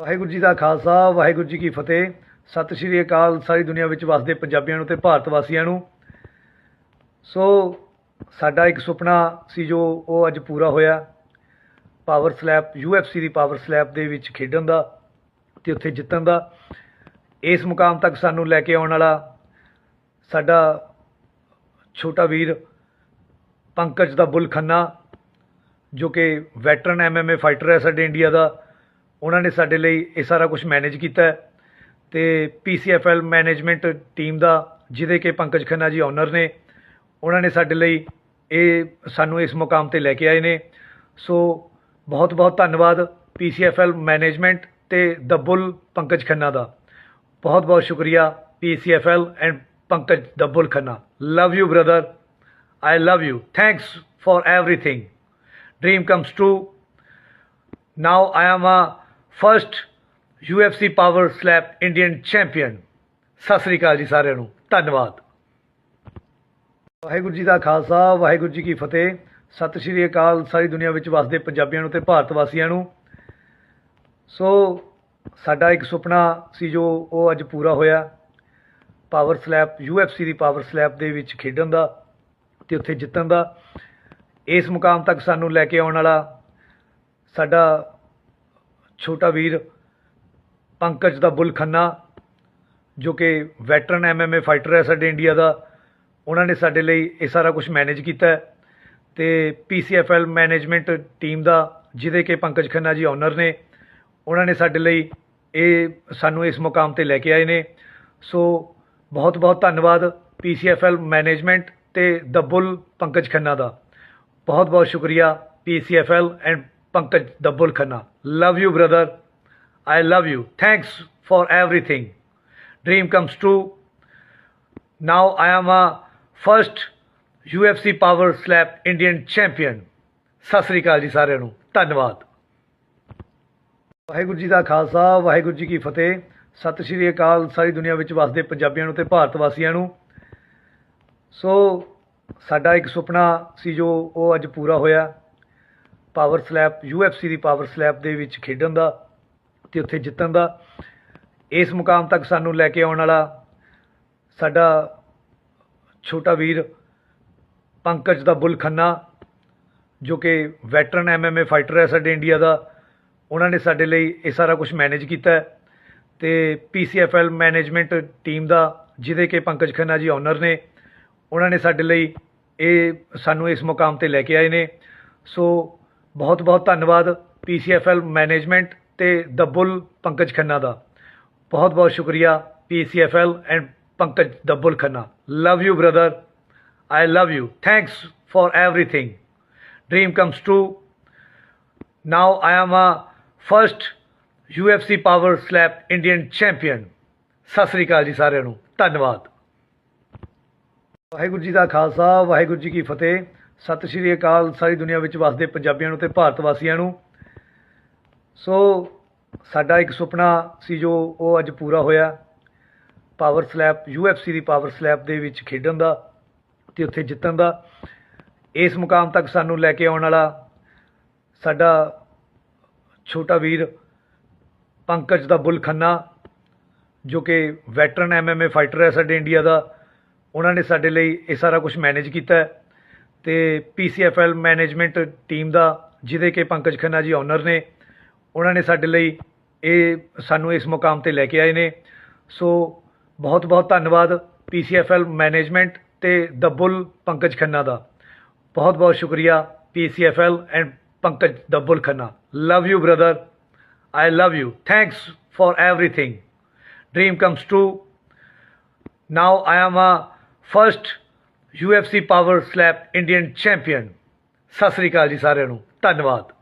ਵਾਹਿਗੁਰੂ ਜੀ ਦਾ ਖਾਲਸਾ, ਵਾਹਿਗੁਰੂ ਜੀ ਕੀ ਫਤਿਹ। ਸਤਿ ਸ਼੍ਰੀ ਅਕਾਲ, ਸਾਰੀ ਦੁਨੀਆ ਵਿੱਚ ਵਸਦੇ ਪੰਜਾਬੀਆਂ ਨੂੰ ਤੇ ਭਾਰਤ ਵਾਸੀਆਂ ਨੂੰ। ਸੋ, ਸਾਡਾ ਇੱਕ ਸੁਪਨਾ ਸੀ ਜੋ ਉਹ ਅੱਜ ਪੂਰਾ ਹੋਇਆ। ਪਾਵਰ ਸਲੈਪ UFC ਦੀ ਪਾਵਰ ਸਲੈਪ ਦੇ ਵਿੱਚ ਖੇਡਣ ਦਾ ਤੇ ਉੱਥੇ ਜਿੱਤਣ ਦਾ। ਇਸ ਮੁਕਾਮ ਤੱਕ ਸਾਨੂੰ ਲੈ ਕੇ ਆਉਣ ਵਾਲਾ ਸਾਡਾ ਛੋਟਾ ਵੀਰ ਪੰਕਜ ਦਾ ਬੁੱਲ ਖੰਨਾ ਜੋ ਕਿ ਵੈਟਰਨ ਐਮਐਮਏ ਫਾਈਟਰ ਹੈ ਸਾਡੇ ਇੰਡੀਆ ਦਾ। ਉਹਨਾਂ ਨੇ ਸਾਡੇ ਲਈ ਇਹ ਸਾਰਾ ਕੁਝ ਮੈਨੇਜ ਕੀਤਾ ਤੇ ਪੀਸੀਐਫਐਲ ਮੈਨੇਜਮੈਂਟ ਟੀਮ ਦਾ, ਜਿਹਦੇ ਕਿ ਪੰਕਜ ਖੰਨਾ ਜੀ ਓਨਰ ਨੇ, ਉਹਨਾਂ ਨੇ ਸਾਡੇ ਲਈ ਇਹ ਸਾਨੂੰ ਇਸ ਮੁਕਾਮ ਤੇ ਲੈ ਕੇ ਆਏ ਨੇ। ਸੋ ਬਹੁਤ ਬਹੁਤ ਧੰਨਵਾਦ ਪੀਸੀਐਫਐਲ ਮੈਨੇਜਮੈਂਟ ਤੇ ਦ ਪੰਕਜ ਖੰਨਾ ਦਾ। ਬਹੁਤ ਬਹੁਤ ਸ਼ੁਕਰੀਆ PCFL and Pankaj the Khanna. Love you brother I love you thanks for everything dream comes true now i am a first UFC power slap Indian champion ਸਤਿ ਸ੍ਰੀ ਅਕਾਲ ਜੀ ਸਾਰਿਆਂ ਨੂੰ। ਧੰਨਵਾਦ। ਵਾਹਿਗੁਰੂ ਜੀ ਦਾ ਖਾਲਸਾ, ਵਾਹਿਗੁਰੂ ਜੀ ਕੀ ਫਤਿਹ। ਸਤਿ ਸ਼੍ਰੀ ਅਕਾਲ। ਸਾਰੀ ਦੁਨੀਆ ਵਿੱਚ ਵਸਦੇ ਪੰਜਾਬੀਆਂ ਨੂੰ ਤੇ ਭਾਰਤ ਵਾਸੀਆਂ ਨੂੰ। ਸੋ, ਸਾਡਾ ਇੱਕ ਸੁਪਨਾ ਸੀ ਜੋ ਉਹ ਅੱਜ ਪੂਰਾ ਹੋਇਆ। ਪਾਵਰ ਸਲੈਪ UFC ਦੀ ਪਾਵਰ ਸਲੈਪ ਦੇ ਵਿੱਚ ਖੇਡਣ ਦਾ ਤੇ ਉੱਥੇ ਜਿੱਤਣ ਦਾ। ਇਸ ਮੁਕਾਮ ਤੱਕ ਸਾਨੂੰ ਲੈ ਕੇ ਆਉਣ ਵਾਲਾ ਸਾਡਾ ਛੋਟਾ ਵੀਰ ਪੰਕਜ ਦਾ ਬੁਲ ਖੰਨਾ ਜੋ ਕਿ ਵੈਟਰਨ ਐਮਐਮਏ ਫਾਈਟਰ ਹੈ ਸਾਡੇ ਇੰਡੀਆ ਦਾ, ਉਹਨਾਂ ਨੇ ਸਾਡੇ ਲਈ ਇਹ ਸਾਰਾ ਕੁਝ ਮੈਨੇਜ ਕੀਤਾ ਹੈ ਤੇ ਪੀਸੀਐਫਐਲ ਮੈਨੇਜਮੈਂਟ ਟੀਮ ਦਾ, ਜਿਹਦੇ ਕਿ ਪੰਕਜ ਖੰਨਾ ਜੀ ਓਨਰ ਨੇ, ਉਹਨਾਂ ਨੇ ਸਾਡੇ ਲਈ ਇਹ ਸਾਨੂੰ ਇਸ ਮੁਕਾਮ ਤੇ ਲੈ ਕੇ ਆਏ ਨੇ। ਸੋ ਬਹੁਤ ਬਹੁਤ ਧੰਨਵਾਦ ਪੀਸੀਐਫਐਲ ਮੈਨੇਜਮੈਂਟ ਤੇ ਦ ਬੁੱਲ ਪੰਕਜ ਖੰਨਾ ਦਾ। ਬਹੁਤ ਬਹੁਤ ਸ਼ੁਕਰੀਆ PCFL and Pankaj the bull Khanna love you brother I love you thanks for everything dream comes true now I am a first C power slap Indian champion ਸਤਿ ਸ੍ਰੀ ਅਕਾਲ ਜੀ ਸਾਰਿਆਂ ਨੂੰ। ਧੰਨਵਾਦ। ਵਾਹਿਗੁਰੂ ਜੀ ਦਾ ਖਾਲਸਾ, ਵਾਹਿਗੁਰੂ ਜੀ ਕੀ ਫਤਿਹ। ਸਤਿ ਸ੍ਰੀ ਅਕਾਲ। ਸਾਰੀ ਦੁਨੀਆ ਵਿੱਚ ਵਸਦੇ ਪੰਜਾਬੀਆਂ ਨੂੰ ਤੇ ਭਾਰਤ ਵਾਸੀਆਂ ਨੂੰ। ਸੋ ਸਾਡਾ ਇੱਕ ਸੁਪਨਾ ਸੀ ਜੋ ਉਹ ਅੱਜ ਪੂਰਾ ਹੋਇਆ। ਪਾਵਰ ਸਲੈਪ UFC ਦੀ ਪਾਵਰ ਸਲੈਪ ਦੇ ਵਿੱਚ ਖੇਡਣ ਦਾ ਤੇ ਉੱਥੇ ਜਿੱਤਣ ਦਾ। ਇਸ ਮੁਕਾਮ ਤੱਕ ਸਾਨੂੰ ਲੈ ਕੇ ਆਉਣ ਵਾਲਾ ਸਾਡਾ ਛੋਟਾ ਵੀਰ ਪੰਕਜ ਦਾ ਬੁੱਲ ਖੰਨਾ, ਜੋ ਕਿ ਵੈਟਰਨ ਐਮਐਮਏ ਫਾਈਟਰ ਹੈ ਸਾਡੇ ਇੰਡੀਆ ਦਾ, ਉਹਨਾਂ ਨੇ ਸਾਡੇ ਲਈ ਇਹ ਸਾਰਾ ਕੁਝ ਮੈਨੇਜ ਕੀਤਾ ਹੈ ਤੇ ਪੀਸੀਐਫਐਲ ਮੈਨੇਜਮੈਂਟ ਟੀਮ ਦਾ, ਜਿਹਦੇ ਕਿ ਪੰਕਜ ਖੰਨਾ ਜੀ ਓਨਰ ਨੇ, ਉਹਨਾਂ ਨੇ ਸਾਡੇ ਲਈ ਇਹ ਸਾਨੂੰ ਇਸ ਮੁਕਾਮ ਤੇ ਲੈ ਕੇ ਆਏ ਨੇ। ਸੋ ਬਹੁਤ ਬਹੁਤ ਧੰਨਵਾਦ ਪੀਸੀਐਫਐਲ ਮੈਨੇਜਮੈਂਟ ਤੇ ਦ ਪੰਕਜ ਖੰਨਾ ਦਾ। ਬਹੁਤ ਬਹੁਤ ਸ਼ੁਕਰੀਆ PCFL and Pankaj the Khanna. Love you brother I love you thanks for everything dream comes true now i am a first ufc power slap Indian champion ਸਤਿ ਸ੍ਰੀ ਅਕਾਲ ਜੀ ਸਾਰਿਆਂ ਨੂੰ। ਧੰਨਵਾਦ। ਵਾਹਿਗੁਰੂ ਜੀ ਦਾ ਖਾਲਸਾ, ਵਾਹਿਗੁਰੂ ਜੀ ਕੀ ਫਤਿਹ। ਸਤਿ ਸ਼੍ਰੀ ਅਕਾਲ, ਸਾਰੀ ਦੁਨੀਆ ਵਿੱਚ ਵਸਦੇ ਪੰਜਾਬੀਆਂ ਨੂੰ ਤੇ ਭਾਰਤ ਵਾਸੀਆਂ ਨੂੰ। ਸੋ ਸਾਡਾ ਇੱਕ ਸੁਪਨਾ ਸੀ ਜੋ ਉਹ ਅੱਜ ਪੂਰਾ ਹੋਇਆ। ਪਾਵਰ ਸਲੈਪ UFC ਦੀ ਪਾਵਰ ਸਲੈਪ ਦੇ ਵਿੱਚ ਖੇਡਣ ਦਾ ਤੇ ਉੱਥੇ ਜਿੱਤਣ ਦਾ। ਇਸ ਮੁਕਾਮ ਤੱਕ ਸਾਨੂੰ ਲੈ ਕੇ ਆਉਣ ਵਾਲਾ ਸਾਡਾ ਛੋਟਾ ਵੀਰ ਪੰਕਜ ਦਾ ਬੁੱਲ ਖੰਨਾ ਜੋ ਕਿ ਵੈਟਰਨ ਐਮਐਮਏ ਫਾਈਟਰ ਹੈ ਸਾਡੇ ਇੰਡੀਆ ਦਾ, ਉਹਨਾਂ ਨੇ ਸਾਡੇ ਲਈ ਇਹ ਸਾਰਾ ਕੁਝ ਮੈਨੇਜ ਕੀਤਾ ਹੈ। ਅਤੇ ਪੀਸੀਐਫਐਲ ਮੈਨੇਜਮੈਂਟ ਟੀਮ ਦਾ, ਜਿਹਦੇ ਕਿ ਪੰਕਜ ਖੰਨਾ ਜੀ ਓਨਰ ਨੇ, ਉਹਨਾਂ ਨੇ ਸਾਡੇ ਲਈ ਇਹ ਸਾਨੂੰ ਇਸ ਮੁਕਾਮ 'ਤੇ ਲੈ ਕੇ ਆਏ ਨੇ। ਸੋ ਬਹੁਤ ਬਹੁਤ ਧੰਨਵਾਦ ਪੀਸੀਐਫਐਲ ਮੈਨੇਜਮੈਂਟ ਅਤੇ ਦ ਪੰਕਜ ਖੰਨਾ ਦਾ। ਬਹੁਤ ਬਹੁਤ ਸ਼ੁਕਰੀਆ PCFL and Pankaj the Khanna. Love you brother I love you thanks for everything. Dream comes true Now I am a first UFC power slap Indian champion ਸਤਿ ਸ੍ਰੀ ਅਕਾਲ ਜੀ ਸਾਰਿਆਂ ਨੂੰ ਧੰਨਵਾਦ